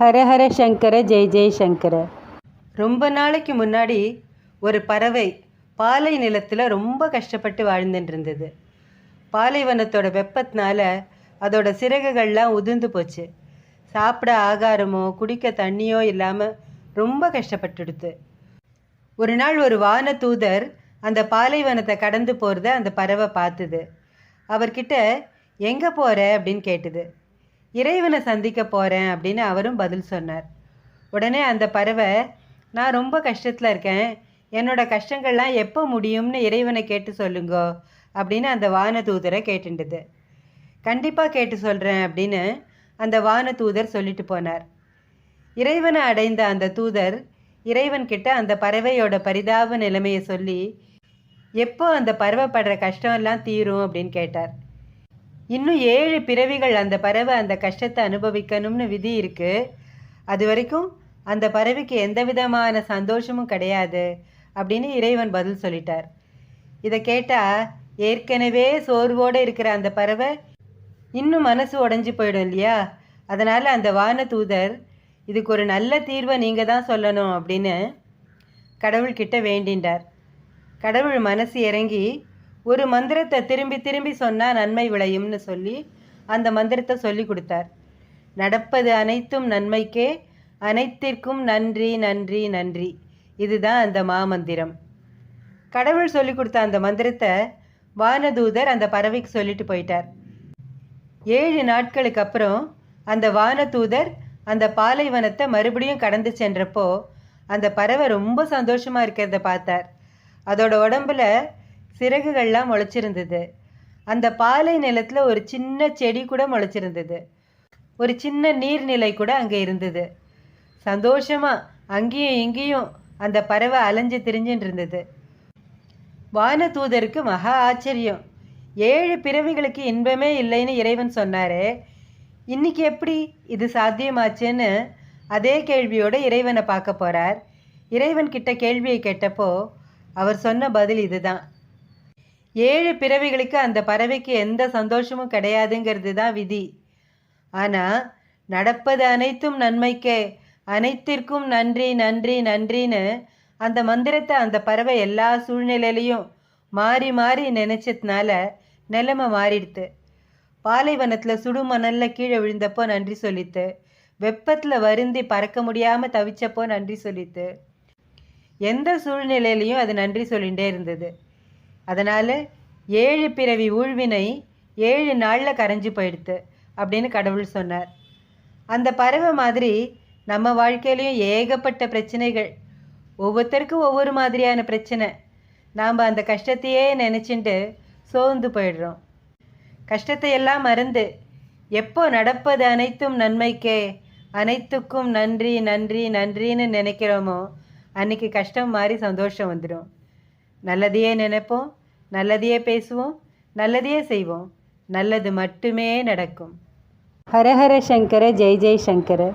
ஹரஹர சங்கர ஜெய் ஜெய் சங்கர. ரொம்ப நாளைக்கு முன்னாடி ஒரு பறவை பாலை நிலத்தில் ரொம்ப கஷ்டப்பட்டு வாழ்ந்துட்டு இருந்தது பாலைவனத்தோட வெப்பத்தினால அதோட சிறகுகள்லாம் உதிர்ந்து போச்சு. சாப்பிட ஆகாரமோ குடிக்க தண்ணியோ இல்லாமல் ரொம்ப கஷ்டப்பட்டுடுது ஒரு நாள் ஒரு வான தூதர் அந்த பாலைவனத்தை கடந்து போகிறத அந்த பறவை பார்த்தது. அவர்கிட்ட எங்கே போகிற அப்படின்னு கேட்டுது. இறைவனை சந்திக்க போகிறேன் அப்படின்னு அவரும் பதில் சொன்னார். உடனே அந்த பறவை நான் ரொம்ப கஷ்டத்தில் இருக்கேன். என்னோட கஷ்டங்கள்லாம் எப்போ முடியும்னு இறைவனை கேட்டு சொல்லுங்கோ அப்படின்னு அந்த வான தூதரை கேட்டுண்டுது. கண்டிப்பாக கேட்டு சொல்கிறேன் அப்படின்னு அந்த வான தூதர் சொல்லிட்டு போனார். இறைவனை அடைந்த அந்த தூதர் இறைவன்கிட்ட அந்த பறவையோட பரிதாப நிலைமையை சொல்லி எப்போ அந்த பறவை படுற தீரும்? அப்படின்னு கேட்டார். இன்னும் ஏழு பிறவிகள் அந்த பறவை அந்த கஷ்டத்தை அனுபவிக்கணும்னு விதி இருக்கு. அது வரைக்கும் அந்த பறவைக்கு எந்த விதமான சந்தோஷமும் கிடையாது அப்படின்னு இறைவன் பதில் சொல்லிட்டார். இதை கேட்டால் ஏற்கனவே சோர்வோடு இருக்கிற அந்த பறவை இன்னும் மனசு உடஞ்சி போயிடும் இல்லையா? அதனால் அந்த வான தூதர் இதுக்கு ஒரு நல்ல தீர்வை நீங்கள் தான் சொல்லணும் அப்படின்னு கடவுள்கிட்ட வேண்டின்றார். கடவுள் மனசு இறங்கி ஒரு மந்திரத்தை திரும்பி திரும்பி சொன்னால் நன்மை விளையும்னு சொல்லி அந்த மந்திரத்தை சொல்லி கொடுத்தார். நடப்பது அனைத்தும் நன்மைக்கே அனைத்திற்கும் நன்றி நன்றி நன்றி. இதுதான் அந்த மாமந்திரம். கடவுள் சொல்லி கொடுத்த அந்த மந்திரத்தை வானதூதர் அந்த பறவைக்கு சொல்லிட்டு போயிட்டார். ஏழு நாட்களுக்கு அப்புறம் அந்த வானதூதர் அந்த பாலைவனத்தை மறுபடியும் கடந்து சென்றப்போ அந்த பறவை ரொம்ப சந்தோஷமாக இருக்கிறத பார்த்தார். அதோட உடம்புல சிறகுகள்லாம் முளைச்சிருந்தது. அந்த பாலை நிலத்தில் ஒரு சின்ன செடி கூட முளைச்சிருந்தது. ஒரு சின்ன நீர்நிலை கூட அங்கே இருந்தது. சந்தோஷமாக அங்கேயும் இங்கேயும் அந்த பறவை அலைஞ்சு திரிஞ்சுட்டு இருந்தது. வானதூதருக்கு மகா ஆச்சரியம். ஏழு பிறவிகளுக்கு இன்பமே இல்லைன்னு இறைவன் சொன்னாரே. இன்னைக்கு எப்படி இது சாத்தியமாச்சுன்னு அதே கேள்வியோட இறைவனை பார்க்க போகிறார் இறைவன் கிட்ட கேள்வியை கேட்டப்போ அவர் சொன்ன பதில் இதுதான். ஏழு பிறவிகளுக்கு அந்த பறவைக்கு எந்த சந்தோஷமும் கிடையாதுங்கிறது தான் விதி. ஆனால் நடப்பது அனைத்தும் நன்மைக்கே. அனைத்திற்கும் நன்றி நன்றி நன்றின்னு அந்த மந்திரத்தை அந்த பறவை எல்லா சூழ்நிலையிலையும் மாறி மாறி நினச்சதுனால நிலைமை மாறிடுது பாலைவனத்தில் சுடுமணலில் கீழே விழுந்தப்போ நன்றி சொல்லித்து வெப்பத்தில் வருந்தி பறக்க முடியாமல் தவிச்சப்போ நன்றி சொல்லித்து. எந்த சூழ்நிலையிலையும் அது நன்றி சொல்லிகிட்டே இருந்தது. அதனால் ஏழு பிறவி ஊழ்வினை ஏழு நாளில் கரைஞ்சி போயிடுத்து அப்படின்னு கடவுள் சொன்னார். அந்த பறவை மாதிரி நம்ம வாழ்க்கையிலையும் ஏகப்பட்ட பிரச்சனைகள். ஒவ்வொருத்தருக்கும் ஒவ்வொரு மாதிரியான பிரச்சனை. நாம் அந்த கஷ்டத்தையே நினச்சிட்டு சோர்ந்து போயிடுறோம். கஷ்டத்தை எல்லாம் மறந்து எப்போ நடப்பது அனைத்தும் நன்மைக்கே அனைத்துக்கும் நன்றி நன்றி நன்றின்னு நினைக்கிறோமோ அன்னைக்கு கஷ்டம் மாதிரி சந்தோஷம் வந்துடும் நல்லதையே நினைப்போம் நல்லதையே பேசுவோம் நல்லதையே செய்வோம். நல்லது மட்டுமே நடக்கும். ஹரஹர சங்கர ஜெய் ஜெய் சங்கர.